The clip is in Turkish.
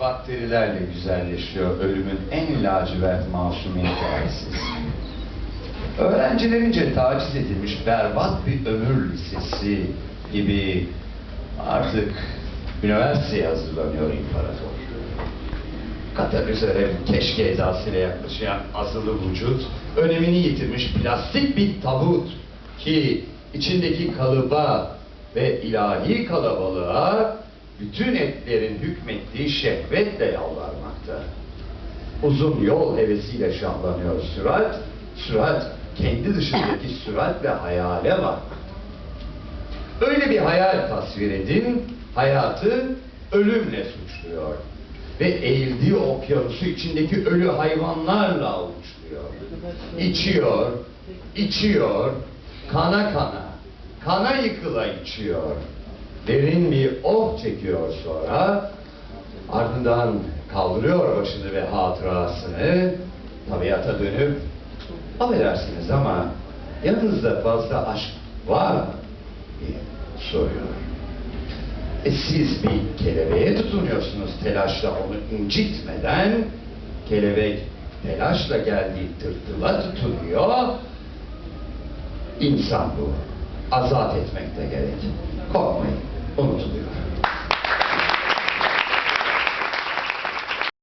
bakterilerle güzelleşiyor ölümün en lacivert masumi hikayesi. Öğrencilerince taciz edilmiş berbat bir ömür lisesi gibi artık üniversiteye hazırlanıyor imparator. Katalizöre keşke edasıyla yaklaşan azılı vücut, önemini yitirmiş plastik bir tabut ki içindeki kalıba ve ilahi kalabalığa bütün etlerin hükmettiği şehvetle yalvarmakta. Uzun yol hevesiyle şahlanıyor sürat, sürat kendi dışındaki süratle hayale bakmakta. Öyle bir hayal tasvir edin, hayatı ölümle suçluyor. Ve eğildiği okyanusu içindeki ölü hayvanlarla avuçluyor. İçiyor, içiyor, kana kana, kana yıkıla içiyor. Derin bir oh çekiyor sonra, ardından kaldırıyor başını ve hatırasını, tabiata dönüp, affedersiniz ama yanınızda fazla aşk var mı? diye soruyor. E siz bir kelebeğe tutunuyorsunuz telaşla onu incitmeden. Kelebek telaşla geldiği tırtıla tutunuyor. İnsan bu. Azat etmek de gerek.